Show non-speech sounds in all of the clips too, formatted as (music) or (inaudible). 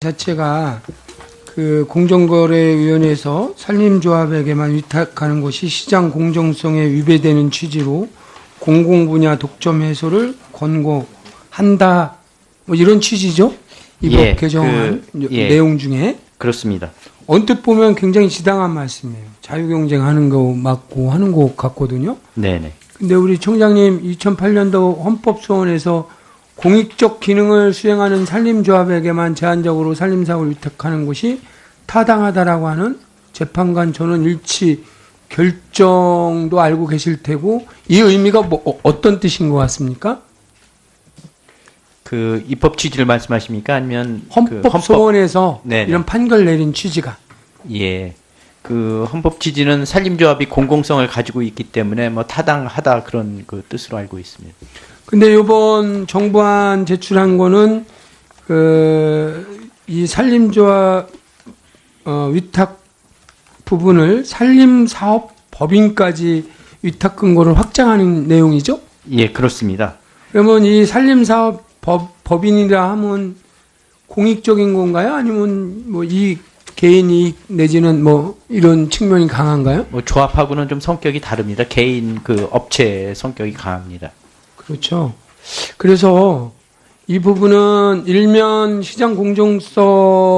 자체가 그 공정거래위원회에서 산림조합에게만 위탁하는 것이 시장 공정성에 위배되는 취지로 공공 분야 독점 해소를 권고한다. 뭐 이런 취지죠? 이법 예, 개정안 그, 예. 내용 중에 그렇습니다. 언뜻 보면 굉장히 지당한 말씀이에요. 자유경쟁하는 거 맞고 하는 것 같거든요. 네네. 근데 우리 총장님 2008년도 헌법소원에서 공익적 기능을 수행하는 산림조합에게만 제한적으로 산림사업을 위탁하는 것이 타당하다라고 하는 재판관 전원 일치 결정도 알고 계실 테고 이 의미가 뭐 어- 어떤 뜻인 것 같습니까? 그 입법 취지를 말씀하십니까? 아니면 그 헌법 소원에서 네네. 이런 판결 내린 취지가 예. 그 헌법 취지는 산림조합이 공공성을 가지고 있기 때문에 뭐 타당하다 그런 그 뜻으로 알고 있습니다. 근데 이번 정부안 제출한 거는 그 이 산림조합 어, 위탁 부분을 산림사업 법인까지 위탁 근거를 확장하는 내용이죠. 예, 그렇습니다. 그러면 이 산림사업 법, 법인이라 하면 공익적인 건가요? 아니면 뭐 이 개인 이익 내지는 뭐 이런 측면이 강한가요? 뭐 조합하고는 좀 성격이 다릅니다. 개인 그 업체 성격이 강합니다. 그렇죠. 그래서 이 부분은 일면 시장 공정성을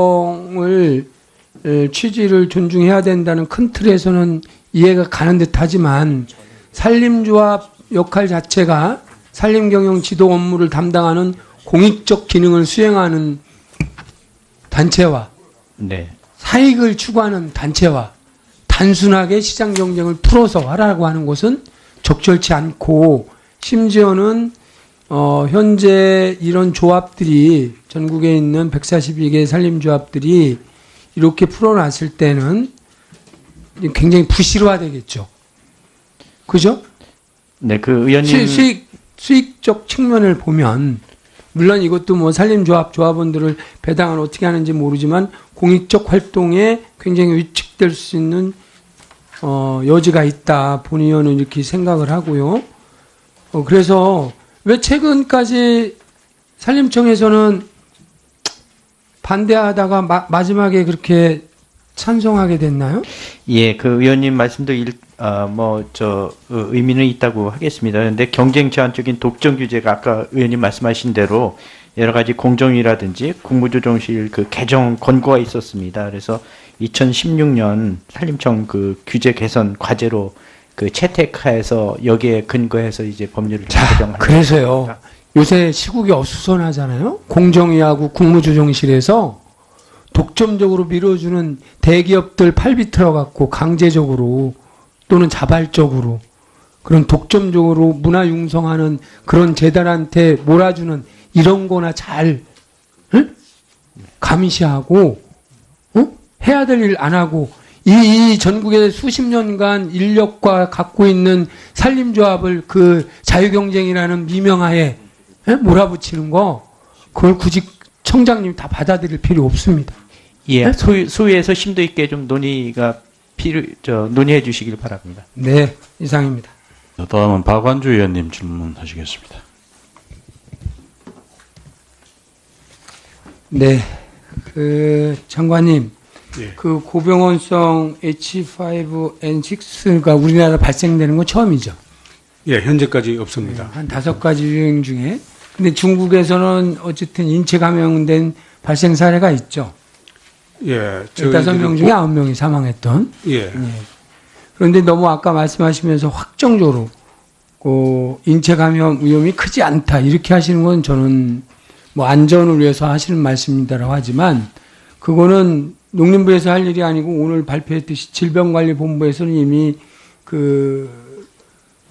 에, 취지를 존중해야 된다는 큰 틀에서는 이해가 가는 듯하지만 산림조합 역할 자체가 산림경영 지도 업무를 담당하는 공익적 기능을 수행하는 단체와 네. 사익을 추구하는 단체와 단순하게 시장 경쟁을 풀어서 하라고 하는 것은 적절치 않고 심지어는 어, 현재 이런 조합들이 전국에 있는 142개 산림조합들이 이렇게 풀어놨을 때는 굉장히 부실화되겠죠. 그죠? 네, 그 의원님 수, 수익, 수익적 측면을 보면 물론 이것도 뭐 산림조합 조합원들을 배당을 어떻게 하는지 모르지만 공익적 활동에 굉장히 위축될 수 있는 어, 여지가 있다 본 의원은 이렇게 생각을 하고요. 어, 그래서 왜 최근까지 산림청에서는 반대하다가 마, 마지막에 그렇게 찬성하게 됐나요? 예, 그 의원님 말씀도 일, 아, 뭐, 저, 어, 의미는 있다고 하겠습니다. 그런데 경쟁 제한적인 독점 규제가 아까 의원님 말씀하신 대로 여러 가지 공정위라든지 국무조정실 그 개정 권고가 있었습니다. 그래서 2016년 산림청 그 규제 개선 과제로 그 채택하에서 여기에 근거해서 이제 법률을 자, 개정한 그래서요. 요새 시국이 어수선하잖아요. 공정위하고 국무조정실에서 독점적으로 밀어주는 대기업들 팔비 틀어 갖고 강제적으로 또는 자발적으로 그런 독점적으로 문화 융성하는 그런 재단한테 몰아주는 이런 거나 잘 응? 감시하고 응? 해야 될 일 안 하고 이, 이 전국에 수십 년간 인력과 갖고 있는 산림조합을 그 자유경쟁이라는 미명하에 예? 몰아붙이는 거 그걸 굳이 청장님 다 받아들일 필요 없습니다. 예, 네? 소위, 소위에서 심도 있게 좀 논의가 필요, 저, 논의해 주시길 바랍니다. 네, 이상입니다. 자, 다음은 박완주 의원님 질문하시겠습니다. 네, 그 장관님, 예. 그 고병원성 H5N6가 우리나라 발생되는 건 처음이죠. 예, 현재까지 없습니다. 한 다섯 가지 유행 중에. 근데 중국에서는 어쨌든 인체 감염된 발생 사례가 있죠. 예, 15명 중에 9명이 사망했던. 예, 예. 그런데 너무 아까 말씀하시면서 확정적으로 그 인체 감염 위험이 크지 않다 이렇게 하시는 건 저는 뭐 안전을 위해서 하시는 말씀이다라고 하지만 그거는 농림부에서 할 일이 아니고 오늘 발표했듯이 질병관리본부에서는 이미 그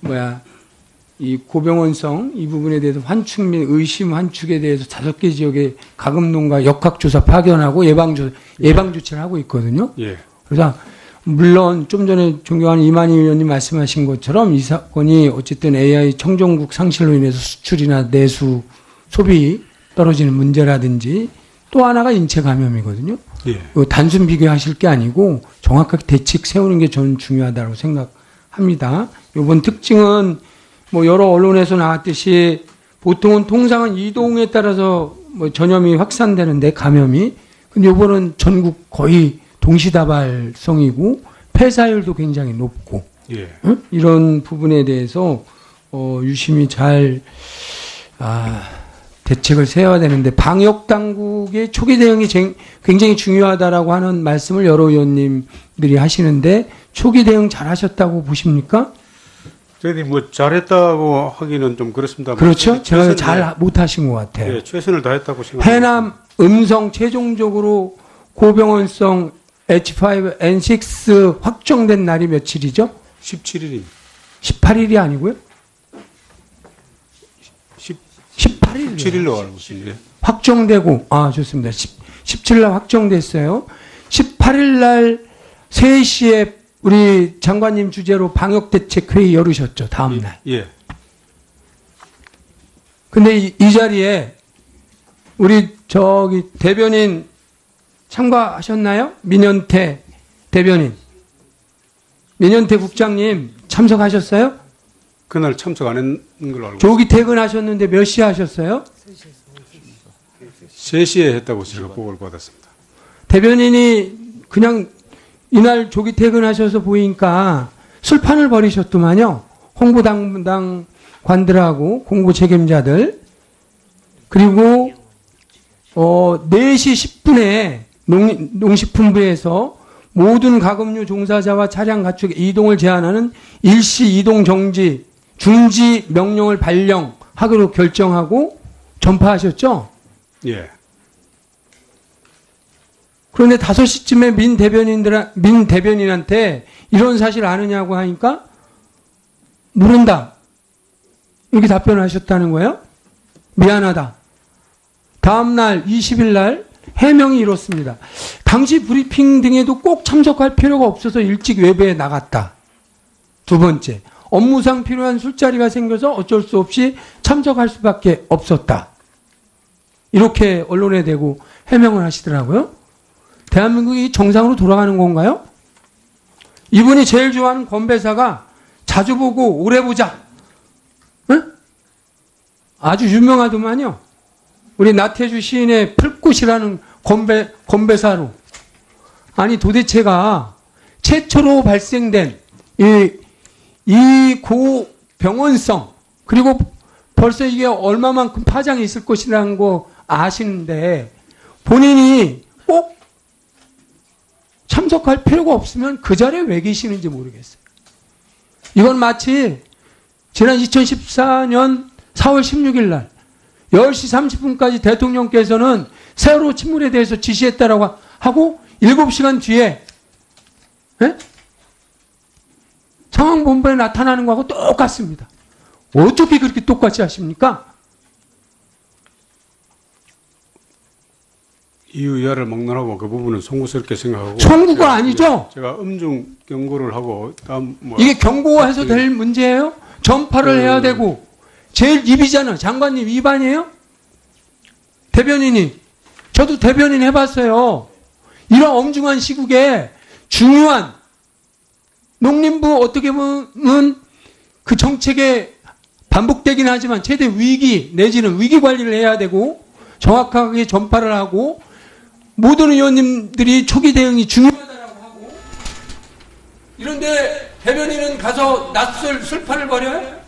뭐야 이 고병원성 이 부분에 대해서 환축 및 의심 환축에 대해서 다섯 개 지역에 가금농가 역학조사 파견하고 예방조 예방 조치를 하고 있거든요. 예, 그래서 물론 좀 전에 존경하는 이만희 의원님 말씀하신 것처럼 이 사건이 어쨌든 AI 청정국 상실로 인해서 수출이나 내수 소비 떨어지는 문제라든지 또 하나가 인체 감염이거든요. 예, 그 단순 비교하실 게 아니고 정확하게 대책 세우는 게 저는 중요하다고 생각합니다. 이번 특징은 뭐 여러 언론에서 나왔듯이 보통은 통상은 이동에 따라서 뭐 전염이 확산되는데 감염이 근데 이번은 전국 거의 동시다발성이고 폐사율도 굉장히 높고 예. 응? 이런 부분에 대해서 어, 유심히 잘 아, 대책을 세워야 되는데 방역 당국의 초기 대응이 쟁- 굉장히 중요하다라고 하는 말씀을 여러 의원님들이 하시는데 초기 대응 잘 하셨다고 보십니까? 저희들이 뭐 잘했다고 하기는 좀 그렇습니다. 그렇죠? 제가 잘 다- 못하신 것 같아요. 예, 최선을 다했다고 생각합니다. 해남 음성 최종적으로 고병원성 H5N6 확정된 날이 며칠이죠? 17일입니다. 18일이 아니고요? 10, 18일. 17일로 알고 있습니다. 예. 확정되고 아 좋습니다. 10, 17일 날 확정됐어요. 18일 날 3시에 우리 장관님 주재로 방역 대책 회의 열으셨죠. 다음 날. 예. 근데 이, 이 자리에 우리 저기 대변인 참가하셨나요? 민현태 대변인. 민현태 국장님 참석하셨어요? 그날 참석 안 했는 걸로 알고 있습니다. 조기 퇴근하셨는데 몇 시에 하셨어요? 3시에 했다고 제가 보고를 받았습니다. 대변인이 그냥 이날 조기 퇴근하셔서 보니까 술판을 벌이셨더만요. 홍보당당 관들하고 공보 책임자들 그리고 어 4시 10분에 농, 농식품부에서 모든 가금류 종사자와 차량 가축 이동을 제한하는 일시 이동 정지 중지 명령을 발령하기로 결정하고 전파하셨죠? 예. 그런데 5시쯤에 민 대변인들, 민 대변인한테 이런 사실 아느냐고 하니까 모른다. 이렇게 답변을 하셨다는 거예요. 미안하다. 다음날 20일 날 해명이 이렇습니다. 당시 브리핑 등에도 꼭 참석할 필요가 없어서 일찍 외부에 나갔다. 두 번째, 업무상 필요한 술자리가 생겨서 어쩔 수 없이 참석할 수밖에 없었다. 이렇게 언론에 대고 해명을 하시더라고요. 대한민국이 정상으로 돌아가는 건가요? 이분이 제일 좋아하는 건배사가 자주 보고 오래 보자. 응? 아주 유명하더만요. 우리 나태주 시인의 풀꽃이라는 건배, 건배사로. 아니 도대체가 최초로 발생된 이, 이 고병원성 그리고 벌써 이게 얼마만큼 파장이 있을 것이라는 거 아시는데 본인이 꼭 참석할 필요가 없으면 그 자리에 왜 계시는지 모르겠어요. 이건 마치 지난 2014년 4월 16일 날 10시 30분까지 대통령께서는 세월호 침몰에 대해서 지시했다라고 하고 7시간 뒤에 예? 상황본부에 나타나는 거하고 똑같습니다. 어떻게 그렇게 똑같이 하십니까? 이유야를 막론하고 그 부분은 송구스럽게 생각하고 송구가 제가- 아니죠? 예, 제가 음중 경고를 하고 다음 뭐 이게 경고해서 될 문제예요? 전파를 그- 해야 되고 제일 입이잖아. 장관님 입안이에요? 대변인이 저도 대변인 해봤어요. 이런 엄중한 시국에 중요한 농림부 어떻게 보면 그 정책에 반복되긴 하지만 최대 위기 내지는 위기 관리를 해야 되고 정확하게 전파를 하고 모든 의원님들이 초기 대응이 중요하다라고 하고 이런데 대변인은 가서 낯설 술판을 벌여요?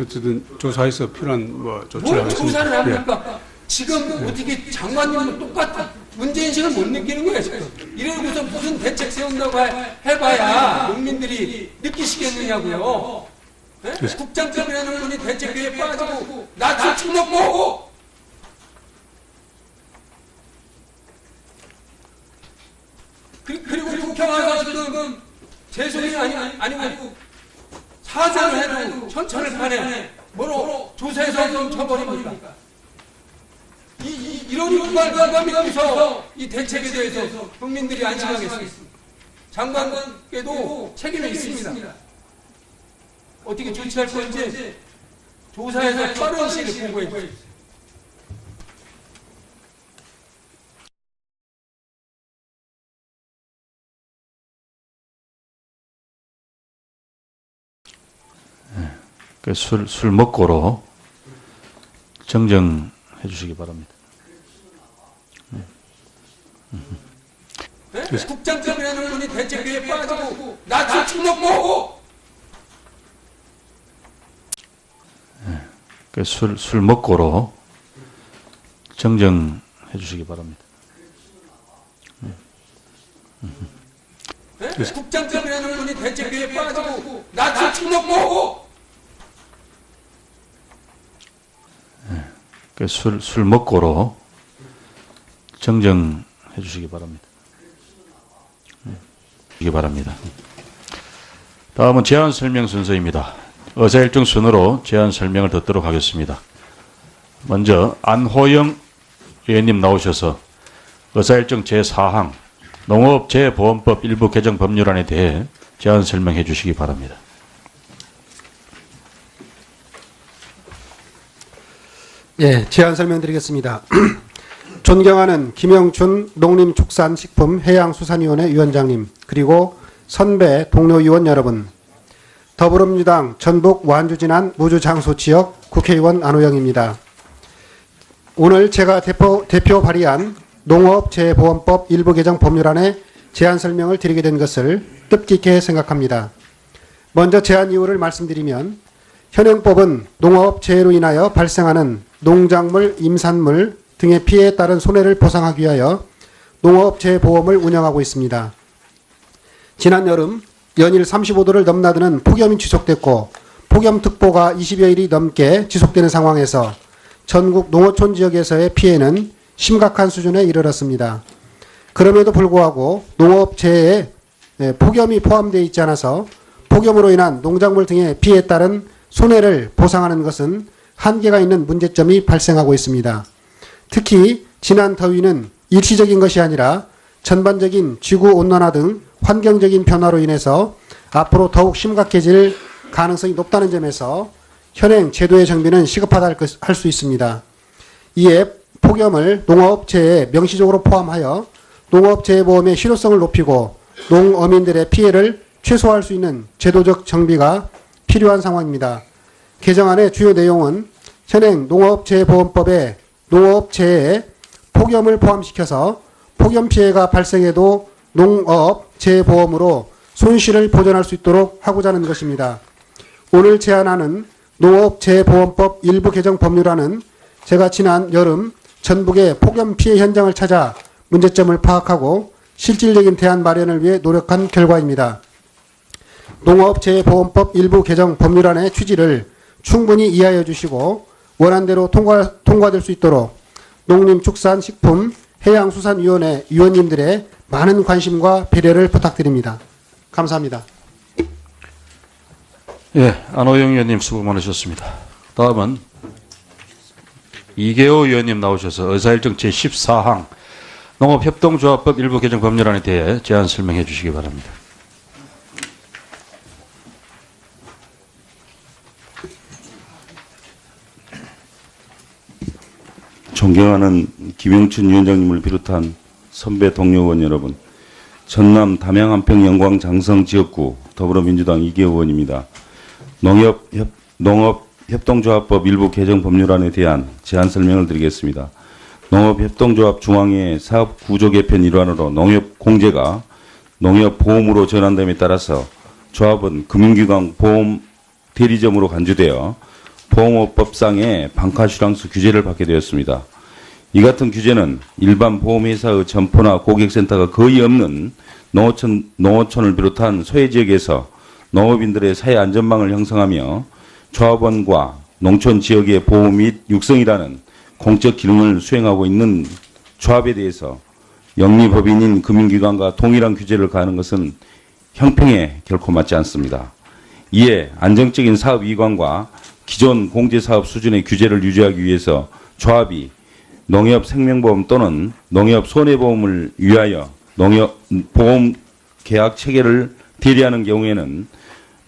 어쨌든 조사해서 필요한 뭐 조치를 뭘 하겠습니다. 조사를 예. 합니까? 지금 어떻게 장관님은 똑같아 문제인식을 못 느끼는 거예요 이러고서 무슨 대책 세운다고 해- 해봐야 국민들이 느끼시겠느냐고요. 예? 국장급이라는 분이 대책회에 빠지고 낯설 처먹고! 그- 그리고 국회 와서 지금 재소리 아니, 아니고 사죄를 해도 천천을 파네. 뭐로? 조사해서 좀 쳐버립니까 이런 누가 믿고서 이 대책에 대해서 국민들이 안심하겠습니다. 장관께도 책임이 있습니다. 어떻게 조치할 건지 조사해서 빠른 시일에 보고해 주십시오. 그 술, 술 먹고로 정정해 주시기 바랍니다. 국장급이라는 분이 대책회에 빠지고 나치 충목 뭐고! 그 술, 술 먹고로 정정해 주시기 바랍니다. 국장급이라는 분이 대책회에 빠지고 나치 충목 뭐고! 그 술, 술 먹고로 정정 해 주시기 바랍니다. 주시기 바랍니다. 다음은 제안 설명 순서입니다. 의사일정 순으로 제안 설명을 듣도록 하겠습니다. 먼저 안호영 의원님 나오셔서 의사일정 제4항 농업재보험법 일부 개정 법률안에 대해 제안 설명해 주시기 바랍니다. 예, 제안 설명드리겠습니다. (clears throat) 존경하는 김영춘 농림축산식품해양수산위원회 위원장님, 그리고 선배 동료 의원 여러분, 더불어민주당 전북 완주 진안 무주장소 지역 국회의원 안호영입니다. 오늘 제가 대표, 대표 발의한 농업재보험법 일부 개정 법률안에 제안 설명을 드리게 된 것을 뜻깊게 생각합니다. 먼저 제안 이유를 말씀드리면 현행법은 농업 재해로 인하여 발생하는 농작물, 임산물 등의 피해에 따른 손해를 보상하기 위하여 농업 재해 보험을 운영하고 있습니다. 지난 여름 연일 35도를 넘나드는 폭염이 지속됐고 폭염특보가 20여일이 넘게 지속되는 상황에서 전국 농어촌 지역에서의 피해는 심각한 수준에 이르렀습니다. 그럼에도 불구하고 농업 재해에 예, 폭염이 포함되어 있지 않아서 폭염으로 인한 농작물 등의 피해에 따른 손해를 보상하는 것은 한계가 있는 문제점이 발생하고 있습니다. 특히 지난 더위는 일시적인 것이 아니라 전반적인 지구 온난화 등 환경적인 변화로 인해서 앞으로 더욱 심각해질 가능성이 높다는 점에서 현행 제도의 정비는 시급하다 할 수 있습니다. 이에 폭염을 농업재해에 명시적으로 포함하여 농업재해보험의 실효성을 높이고 농어민들의 피해를 최소화할 수 있는 제도적 정비가 필요한 상황입니다. 개정안의 주요 내용은 현행 농업재해보험법에 농업 재해에 폭염을 포함시켜서 폭염 피해가 발생해도 농업 재해보험으로 손실을 보전할 수 있도록 하고자 하는 것입니다. 오늘 제안하는 농업재해보험법 일부 개정 법률안은 제가 지난 여름 전북의 폭염 피해 현장을 찾아 문제점을 파악하고 실질적인 대안 마련을 위해 노력한 결과입니다. 농업재해보험법 일부 개정 법률안의 취지를 충분히 이해하여 주시고 원안대로 통과, 통과될 수 있도록 농림축산식품 해양수산위원회 위원님들의 많은 관심과 배려를 부탁드립니다. 감사합니다. 예, 안호영 의원님 수고 많으셨습니다. 다음은 이계호 의원님 나오셔서 의사일정 제14항 농업협동조합법 일부 개정 법률안에 대해 제안 설명해 주시기 바랍니다. 존경하는 김영춘 위원장님을 비롯한 선배 동료 의원 여러분, 전남 담양 한평 영광 장성 지역구 더불어민주당 이계호 의원입니다. 농협 협, 농업 협동조합법 일부 개정 법률안에 대한 제안 설명을 드리겠습니다. 농업협동조합 중앙회 사업 구조 개편 일환으로 농협 공제가 농협 보험으로 전환됨에 따라서 조합은 금융기관 보험 대리점으로 간주되어 보험업법상의 방카슈랑스 규제를 받게 되었습니다. 이 같은 규제는 일반 보험회사의 점포나 고객센터가 거의 없는 농어촌, 농어촌을 비롯한 소외 지역에서 농업인들의 사회 안전망을 형성하며 조합원과 농촌 지역의 보호 및 육성이라는 공적 기능을 수행하고 있는 조합에 대해서 영리법인인 금융기관과 동일한 규제를 가하는 것은 형평에 결코 맞지 않습니다. 이에 안정적인 사업 이관과 기존 공제사업 수준의 규제를 유지하기 위해서 조합이 농협 생명보험 또는 농협 손해보험을 위하여 농협 보험 계약 체계를 대리하는 경우에는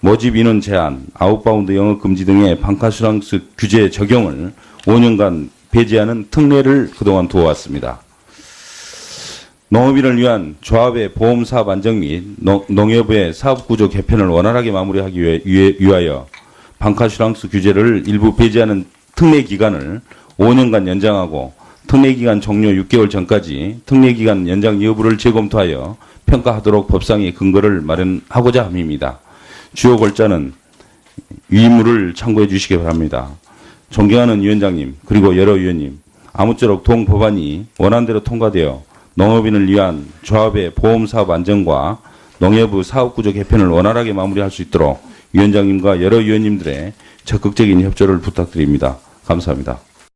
모집 인원 제한, 아웃바운드 영업 금지 등의 방카수랑스 규제 적용을 5년간 배제하는 특례를 그동안 두어왔습니다. 농업인을 위한 조합의 보험 사업 안정 및 농- 농협의 사업 구조 개편을 원활하게 마무리하기 위해- 위하여 방카슈랑스 규제를 일부 배제하는 특례 기간을 5년간 연장하고 특례 기간 종료 6개월 전까지 특례 기간 연장 여부를 재검토하여 평가하도록 법상의 근거를 마련하고자 함입니다. 주요 골자는 위문을 참고해 주시기 바랍니다. 존경하는 위원장님 그리고 여러 위원님 아무쪼록 동 법안이 원안대로 통과되어 농업인을 위한 조합의 보험 사업 안정과 농협의 사업 구조 개편을 원활하게 마무리할 수 있도록 위원장님과 여러 위원님들의 적극적인 협조를 부탁드립니다. 감사합니다.